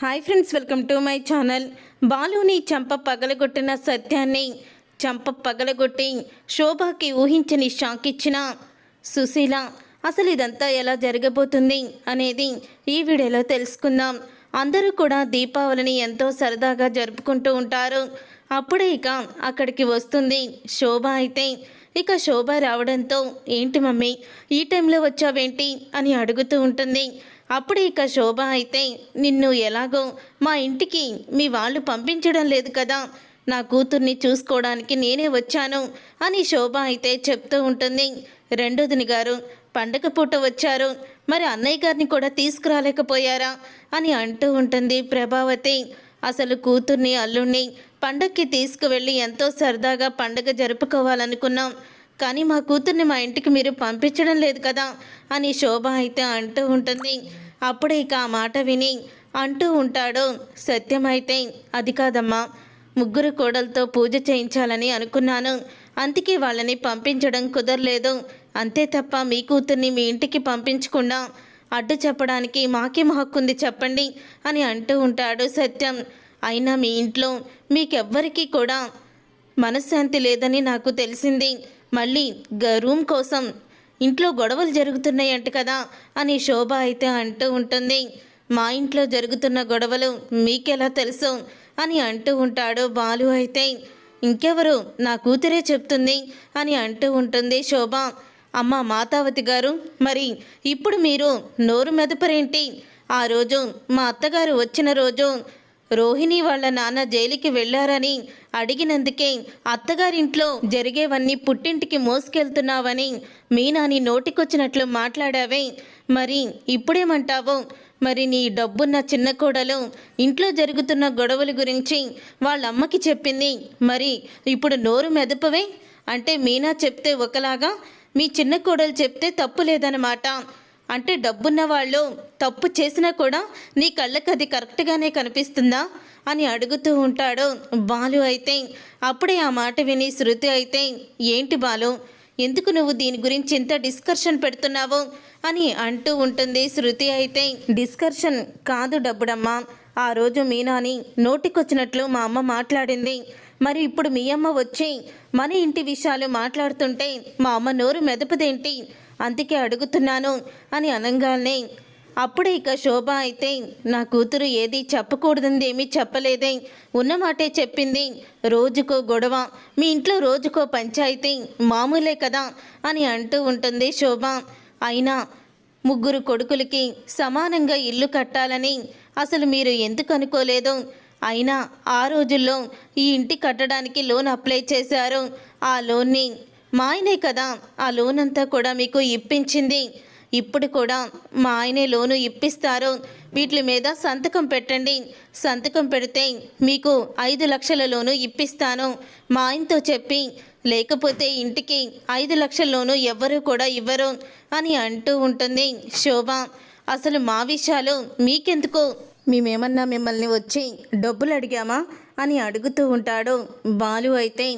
Hi friends welcome to my channel బాలుని చంప పగలగొట్టిన సత్యాన్ని చంప పగలగొట్టి శోభాకి ఊహించని షాక్ ఇచ్చిన సుశీల అసలు ఇదంతా ఎలా జరగబోతుంది అనేది ఈ వీడియోలో తెలుసుకుందాం. అందరూ కూడా దీపావళిని ఎంతో సరదాగా జరుపుకుంటూ ఉంటారు. అప్పుడే ఇక అక్కడికి వస్తుంది శోభ అయితే. ఇక శోభ రావడంతో ఏంటి మమ్మీ ఈ టైంలో వచ్చావేంటి? అని అడుగుతూ ఉంటుంది. అప్పుడు ఇక శోభ అయితే నిన్ను ఎలాగో మా ఇంటికి మీ వాళ్ళు పంపించడం లేదు కదా నా కూతుర్ని చూసుకోవడానికి నేనే వచ్చాను అని శోభ అయితే చెప్తూ ఉంటుంది. రెండోదిని గారు పండగ పూట వచ్చారు మరి అన్నయ్య గారిని కూడా తీసుకురాలేకపోయారా? అని అంటూ ఉంటుంది ప్రభావతి. అసలు కూతుర్ని అల్లుణ్ణి పండక్కి తీసుకువెళ్ళి ఎంతో సరదాగా పండగ జరుపుకోవాలనుకున్నాం. కానీ మా కూతుర్ని మా ఇంటికి మీరు పంపించడం లేదు కదా అని శోభ అయితే అంటూ ఉంటుంది. అప్పుడే ఇక ఆ మాట విని అంటూ ఉంటాడు. సత్యమైతే అది కాదమ్మా ముగ్గురు కోడలతో పూజ చేయించాలని అనుకున్నాను. అందుకే వాళ్ళని పంపించడం కుదరలేదు. అంతే తప్ప మీ కూతుర్ని మీ ఇంటికి పంపించకుండా అడ్డు చెప్పడానికి మాకేం హక్కుంది చెప్పండి అని అంటూ ఉంటాడు సత్యం. అయినా మీ ఇంట్లో మీకెవ్వరికీ కూడా మనశ్శాంతి లేదని నాకు తెలిసింది. మళ్ళీ గ రూమ్ కోసం ఇంట్లో గొడవలు జరుగుతున్నాయంట కదా అని శోభ అయితే అంటూ ఉంటుంది. మా ఇంట్లో జరుగుతున్న గొడవలు మీకెలా తెలుసు? అని అంటూ ఉంటాడు బాలు అయితే. ఇంకెవరు? నా కూతురే చెప్తుంది అని అంటూ ఉంటుంది శోభ. అమ్మ మాతావతి గారు మరి ఇప్పుడు మీరు నోరు మెదపరేంటి? ఆ రోజు మా అత్తగారు వచ్చిన రోజు రోహిణి వాళ్ళ నాన్న జైలుకి వెళ్ళారని అడిగినందుకే అత్తగారింట్లో జరిగేవన్నీ పుట్టింటికి మోసుకెళ్తున్నావని మీనాని నోటికొచ్చినట్లు మాట్లాడావే. మరి ఇప్పుడేమంటావు? మరి నీ డబ్బున్న చిన్న కోడలు ఇంట్లో జరుగుతున్న గొడవల గురించి వాళ్ళ అమ్మకి చెప్పింది. మరి ఇప్పుడు నోరు మెదపవే? అంటే మీనా చెప్తే ఒకలాగా మీ చిన్న కోడలు చెప్తే తప్పు లేదన్నమాట. అంటే డబ్బున్న వాళ్ళు తప్పు చేసినా కూడా నీ కళ్ళకి అది కరెక్ట్గానే కనిపిస్తుందా అని అడుగుతూ ఉంటాడు బాలు అయితే. అప్పుడే ఆ మాట విని శృతి అయితే ఏంటి బాలు ఎందుకు నువ్వు దీని గురించి ఇంత డిస్కషన్ పెడుతున్నావు? అని అంటూ ఉంటుంది శృతి అయితే. డిస్కషన్ కాదు డబ్బుడమ్మా ఆ రోజు మీనాని నోటికొచ్చినట్లు మా అమ్మ మాట్లాడింది. మరి ఇప్పుడు మీ అమ్మ వచ్చి మన ఇంటి విషయాలు మాట్లాడుతుంటే మా అమ్మ నోరు మెదపదేంటి? అందుకే అడుగుతున్నాను అని అనగానే అప్పుడే ఇక శోభ అయితే నా కూతురు ఏది చెప్పకూడదంది ఏమీ చెప్పలేదే ఉన్నమాటే చెప్పింది రోజుకో గొడవ. మీ ఇంట్లో రోజుకో పంచాయితీ మామూలే కదా అని అంటూ ఉంటుంది శోభ. అయినా ముగ్గురు కొడుకులకి సమానంగా ఇల్లు కట్టాలని అసలు మీరు ఎందుకు అనుకోలేదు? అయినా ఆ రోజుల్లో ఈ ఇంటి కట్టడానికి లోన్ అప్లై చేశారు. ఆ లోన్ని మా ఆయనే కదా ఆ లోన్ అంతా కూడా మీకు ఇప్పించింది. ఇప్పుడు కూడా మా ఆయనే లోను ఇప్పిస్తారు వీటి మీద సంతకం పెట్టండి. సంతకం పెడితే మీకు ఐదు లక్షల లోను ఇప్పిస్తాను. మా ఆయనతో చెప్పి లేకపోతే ఇంటికి ఐదు లక్షల లోను ఎవ్వరూ కూడా ఇవ్వరు అని అంటూ ఉంటుంది శోభ. అసలు మా విషయాలు మీకెందుకు? మేమేమన్నా మిమ్మల్ని వచ్చి డబ్బులు అడిగామా అని అడుగుతూ ఉంటాడు బాలు అయితే.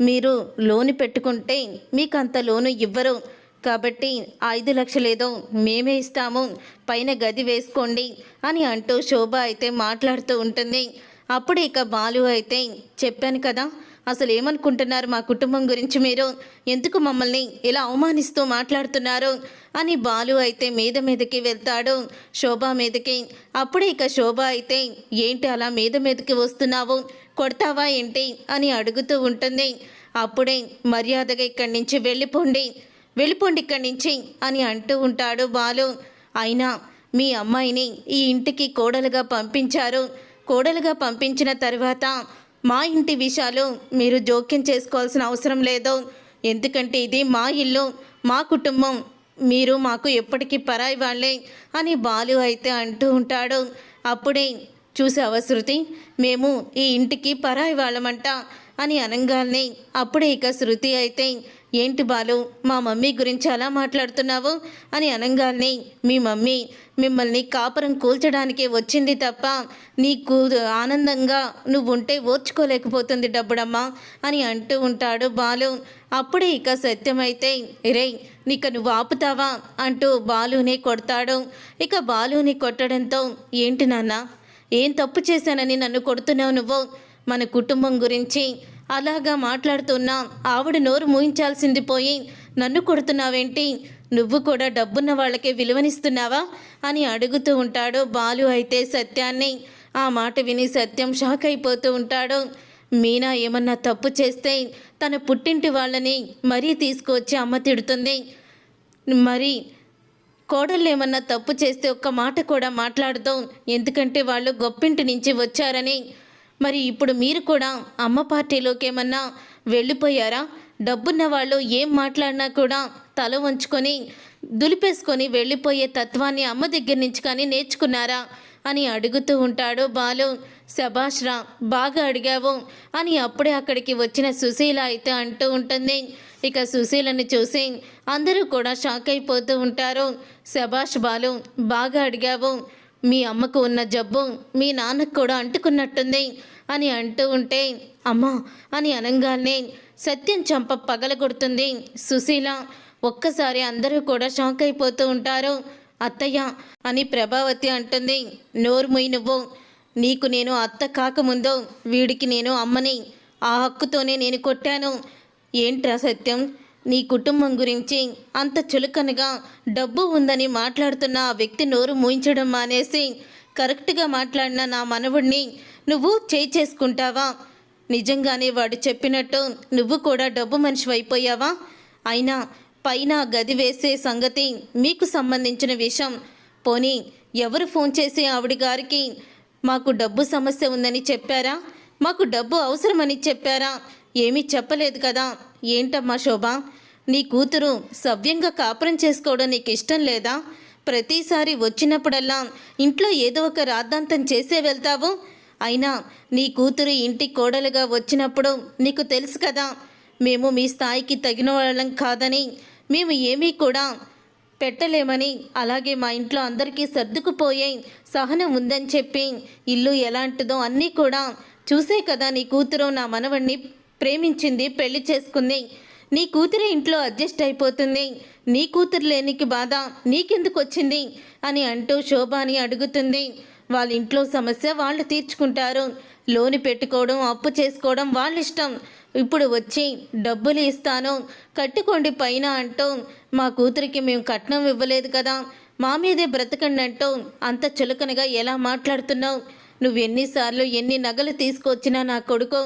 మీరు లోను పెట్టుకుంటే మీకు అంత లోను ఇవ్వరు. కాబట్టి ఐదు లక్షలేదో మేమే ఇస్తాము. పైన గది వేసుకోండి అని అంటూ శోభ అయితే మాట్లాడుతూ ఉంటుంది. అప్పుడు ఇక బాలు అయితే చెప్పాను కదా అసలు ఏమనుకుంటున్నారు మా కుటుంబం గురించి మీరు? ఎందుకు మమ్మల్ని ఇలా అవమానిస్తూ మాట్లాడుతున్నారు? అని బాలు అయితే మీద మీదకి వెళ్తాడు శోభ మీదకి. అప్పుడే ఇక శోభ అయితే ఏంటి అలా మీద మీదకి వస్తున్నావు? కొడతావా ఏంటి అని అడుగుతూ ఉంటుంది. అప్పుడే మర్యాదగా ఇక్కడి నుంచి వెళ్ళిపోండి వెళ్ళిపోండి ఇక్కడి నుంచి అని అంటూ ఉంటాడు బాలు. అయినా మీ అమ్మాయిని ఈ ఇంటికి కోడలుగా పంపించారు. కోడలుగా పంపించిన తర్వాత మా ఇంటి విషయాలు మీరు జోక్యం చేసుకోవాల్సిన అవసరం లేదు. ఎందుకంటే ఇది మా ఇల్లు మా కుటుంబం మీరు మాకు ఎప్పటికీ పరాయి వాళ్ళే అని బాలు అయితే అంటూ ఉంటాడు. అప్పుడే చూసావా శృతి మేము ఈ ఇంటికి పరాయి వాళ్ళమంట అని అనగానే అప్పుడే ఇక శృతి అయితే ఏంటి బాలు మా మమ్మీ గురించి అలా మాట్లాడుతున్నావు? అని అనగానే మీ మమ్మీ మిమ్మల్ని కాపురం కూల్చడానికే వచ్చింది తప్ప నీకు ఆనందంగా నువ్వు ఉంటే ఓర్చుకోలేకపోతుంది డబ్బుడమ్మా అని అంటూ ఉంటాడు బాలు. అప్పుడే ఇక సత్యమైతే రే నీక నువ్వు ఆపుతావా? అంటూ బాలుని కొడతాడు. ఇక బాలుని కొట్టడంతో ఏంటి నాన్న ఏం తప్పు చేశానని నన్ను కొడుతున్నావు నువ్వు? మన కుటుంబం గురించి అలాగా మాట్లాడుతున్నా ఆవిడ నోరు మూయించాల్సింది పోయి నన్ను కొడుతున్నావేంటి? నువ్వు కూడా డబ్బున్న వాళ్ళకే విలువనిస్తున్నావా? అని అడుగుతూ ఉంటాడు బాలు అయితే సత్యాన్ని. ఆ మాట విని సత్యం షాక్ అయిపోతూ ఉంటాడు. మీనా ఏమన్నా తప్పు చేస్తే తన పుట్టింటి వాళ్ళని మరీ తీసుకువచ్చి అమ్మ తిడుతుంది. మరి కోడళ్ళు ఏమన్నా తప్పు చేస్తే ఒక్క మాట కూడా మాట్లాడదాం. ఎందుకంటే వాళ్ళు గొప్పింటి నుంచి వచ్చారని. మరి ఇప్పుడు మీరు కూడా అమ్మ పార్టీలోకి ఏమన్నా వెళ్ళిపోయారా? డబ్బున్న వాళ్ళు ఏం మాట్లాడినా కూడా తల వంచుకొని దులిపేసుకొని వెళ్ళిపోయే తత్వాన్ని అమ్మ దగ్గర నుంచి కానీ నేర్చుకున్నారా? అని అడుగుతూ ఉంటాడు బాలు. శభాష్రా బాగా అడిగావు అని అప్పుడే అక్కడికి వచ్చిన సుశీల అయితే అంటూ ఉంటుంది. ఇక సుశీలని చూసి అందరూ కూడా షాక్ అయిపోతూ ఉంటారు. శభాష్ బాలు బాగా అడిగావు. మీ అమ్మకు ఉన్న జబ్బు మీ నాన్నకు కూడా అంటుకున్నట్టుంది అని అంటూ ఉంటే అమ్మా అని అనగానే సత్యం చంప పగలగొడుతుంది. సుశీల ఒక్కసారి అందరూ కూడా షాక్ అయిపోతూ ఉంటారు. అత్తయ్య అని ప్రభావతి అంటుంది. నోరు నువ్వు. నీకు నేను అత్త కాకముందు వీడికి నేను అమ్మని ఆ హక్కుతోనే నేను కొట్టాను. ఏంట్రా సత్యం? నీ కుటుంబం గురించి అంత చులకనగా డబ్బు ఉందని మాట్లాడుతున్న ఆ వ్యక్తి నోరు మూయించడం మానేసి కరెక్ట్గా మాట్లాడిన నా మనవుడిని నువ్వు చేయి చేసుకుంటావా? నిజంగానే వాడు చెప్పినట్టు నువ్వు కూడా డబ్బు మనిషి అయిపోయావా అయినా పైన గది వేసే సంగతి మీకు సంబంధించిన విషయం. పోనీ ఎవరు ఫోన్ చేసి ఆవిడ గారికి మాకు డబ్బు సమస్య ఉందని చెప్పారా? మాకు డబ్బు అవసరమని చెప్పారా? ఏమీ చెప్పలేదు కదా? ఏంటమ్మా శోభ? నీ కూతురు సవ్యంగా కాపురం చేసుకోవడం నీకు ఇష్టం లేదా? ప్రతిసారి వచ్చినప్పుడల్లా ఇంట్లో ఏదో ఒక రాద్ధాంతం చేసే వెళ్తావు? అయినా నీ కూతురు ఇంటి కోడలుగా వచ్చినప్పుడు నీకు తెలుసు కదా మేము మీ స్థాయికి తగిన వాళ్ళం కాదని మేము ఏమీ కూడా పెట్టలేమని. అలాగే మా ఇంట్లో అందరికీ సర్దుకుపోయే సహనం ఉందని చెప్పి ఇల్లు ఎలాంటిదో అన్నీ కూడా చూసే కదా నీ కూతురు నా మనవణ్ణి. ప్రేమించింది పెళ్ళి చేసుకుంది. నీ కూతురే ఇంట్లో అడ్జస్ట్ అయిపోతుంది. నీ కూతురు లేనికి బాధ నీకెందుకు వచ్చింది? అని అంటూ శోభాని అడుగుతుంది. వాళ్ళ ఇంట్లో సమస్య వాళ్ళు తీర్చుకుంటారు. లోని పెట్టుకోవడం అప్పు చేసుకోవడం వాళ్ళ ఇష్టం. ఇప్పుడు వచ్చి డబ్బులు ఇస్తాను. కట్టుకోండి పైన అంటూ మా కూతురికి మేము కట్నం ఇవ్వలేదు కదా. మా మీదే బ్రతకండి అంటూ అంత చులకనగా ఎలా మాట్లాడుతున్నావు? నువ్వు ఎన్నిసార్లు ఎన్ని నగలు తీసుకొచ్చినా నా కొడుకు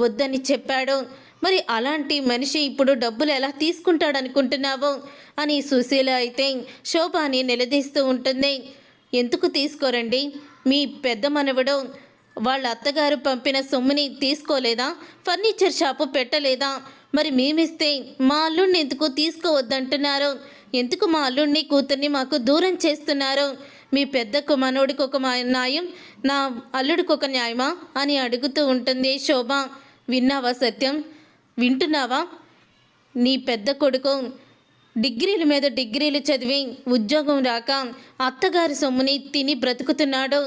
వద్దని చెప్పాడు. మరి అలాంటి మనిషి ఇప్పుడు డబ్బులు ఎలా తీసుకుంటాడనుకుంటున్నావు? అని సుశీల అయితే శోభాని నిలదీస్తూ ఉంటుంది. ఎందుకు తీసుకోరండి? మీ పెద్ద మనవడు వాళ్ళ అత్తగారు పంపిన సొమ్ముని తీసుకోలేదా? ఫర్నిచర్ షాపు పెట్టలేదా? మరి మేమిస్తే మా అల్లుడిని ఎందుకు తీసుకోవద్దంటున్నారు? ఎందుకు మా అల్లుడిని కూతుర్ని మాకు దూరం చేస్తున్నారు? మీ పెద్దకు మనోడికి ఒక మా- న్యాయం నా అల్లుడికి ఒక న్యాయమా? అని అడుగుతూ ఉంటుంది శోభ. విన్నావా సత్యం? వింటున్నావా? నీ పెద్ద కొడుకు డిగ్రీల మీద డిగ్రీలు చదివి ఉద్యోగం రాక అత్తగారి సొమ్ముని తిని బ్రతుకుతున్నాడు.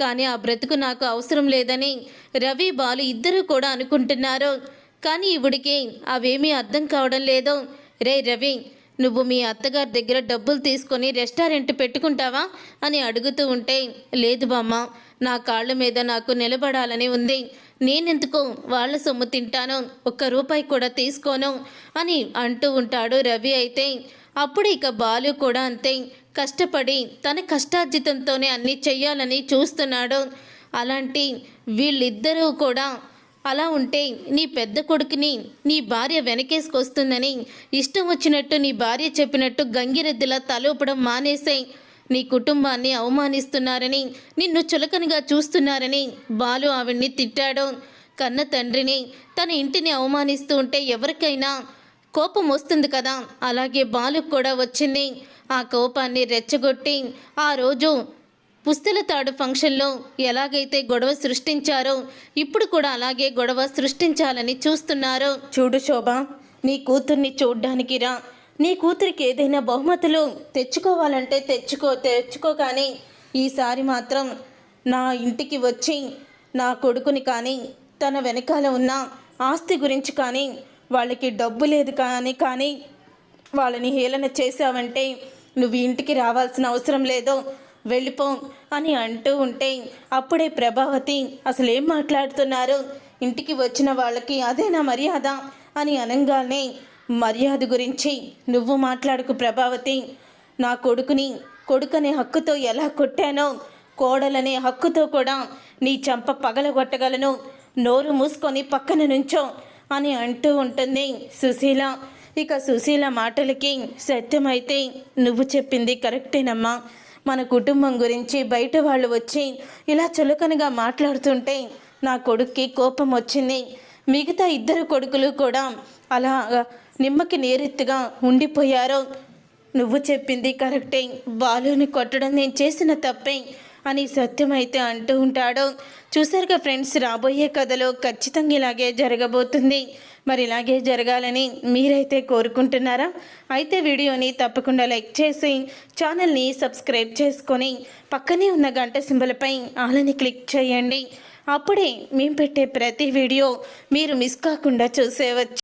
కానీ ఆ బ్రతుకు నాకు అవసరం లేదని రవి బాలు ఇద్దరూ కూడా అనుకుంటున్నారు. కానీ ఇవిడికి అవేమీ అర్థం కావడం లేదు. రే రవి నువ్వు మీ అత్తగారి దగ్గర డబ్బులు తీసుకొని రెస్టారెంట్ పెట్టుకుంటావా? అని అడుగుతూ ఉంటే లేదు బామ్మ. నా కాళ్ళ మీద నాకు నిలబడాలని ఉంది. నేనెందుకు వాళ్ళ సొమ్ము తింటాను? ఒక్క రూపాయి కూడా తీసుకోను అని అంటూ ఉంటాడు రవి అయితే. అప్పుడు ఇక బాలు కూడా అంతే. కష్టపడి తన కష్టార్జితంతోనే అన్నీ చెయ్యాలని చూస్తున్నాడు. అలాంటి వీళ్ళిద్దరూ కూడా అలా ఉంటే నీ పెద్ద కొడుకుని నీ భార్య వెనకేసుకొస్తుందని ఇష్టం వచ్చినట్టు నీ భార్య చెప్పినట్టు గంగిరెద్దులా తలూపడం మానేసాయి నీ కుటుంబాన్ని అవమానిస్తున్నారని నిన్ను చులకనగా చూస్తున్నారని బాలు ఆవిడ్ని తిట్టాడు. కన్న తండ్రిని తన ఇంటిని అవమానిస్తూ ఉంటే ఎవరికైనా కోపం వస్తుంది కదా? అలాగే బాలుకు కూడా వచ్చింది. ఆ కోపాన్ని రెచ్చగొట్టి ఆ రోజు పుస్తల తాడు ఫంక్షన్లో ఎలాగైతే గొడవ సృష్టించారో ఇప్పుడు కూడా అలాగే గొడవ సృష్టించాలని చూస్తున్నారు. చూడు శోభ నీ కూతుర్ని చూడ్డానికి రా నీ కూతురికి ఏదైనా బహుమతులు తెచ్చుకోవాలంటే తెచ్చుకో తెచ్చుకో కానీ ఈసారి మాత్రం నా ఇంటికి వచ్చి నా కొడుకుని కానీ తన వెనకాల ఉన్న ఆస్తి గురించి కానీ వాళ్ళకి డబ్బు లేదు కానీ కానీ వాళ్ళని హేళన చేశావంటే నువ్వు ఇంటికి రావాల్సిన అవసరం లేదు వెళ్ళిపో అని అంటూ ఉంటే అప్పుడే ప్రభావతి అసలు ఏం మాట్లాడుతున్నారు? ఇంటికి వచ్చిన వాళ్ళకి అదేనా మర్యాద? అని అనగానే మర్యాద గురించి నువ్వు మాట్లాడుకు ప్రభావతి. నా కొడుకుని కొడుకనే హక్కుతో ఎలా కొట్టానో కోడలనే హక్కుతో కూడా నీ చంప పగలగొట్టగలను. నోరు మూసుకొని పక్కన నుంచో అని అంటూ ఉంటుంది సుశీల. ఇక సుశీల మాటలకి సత్యమైతే నువ్వు చెప్పింది కరెక్టేనమ్మా. మన కుటుంబం గురించి బయట వాళ్ళు వచ్చి ఇలా చులకనగా మాట్లాడుతుంటే నా కొడుక్కి కోపం వచ్చింది మిగతా ఇద్దరు కొడుకులు కూడా అలా నిమ్మకి నేరెత్తుగా ఉండిపోయారో? నువ్వు చెప్పింది కరెక్టే. బాలుని కొట్టడం నేను చేసిన తప్పే అని సత్యమైతే అంటూ ఉంటాడు? చూసారుగా ఫ్రెండ్స్ రాబోయే కథలో ఖచ్చితంగా ఇలాగే జరగబోతుంది. మరి ఇలాగే జరగాలని మీరైతే కోరుకుంటున్నారా? అయితే వీడియోని తప్పకుండా లైక్ చేసి ఛానల్ని సబ్స్క్రైబ్ చేసుకొని పక్కనే ఉన్న గంట సింబలపై ఆలని క్లిక్ చేయండి. అప్పుడే మేము పెట్టే ప్రతి వీడియో మీరు మిస్ కాకుండా చూసేవచ్చు.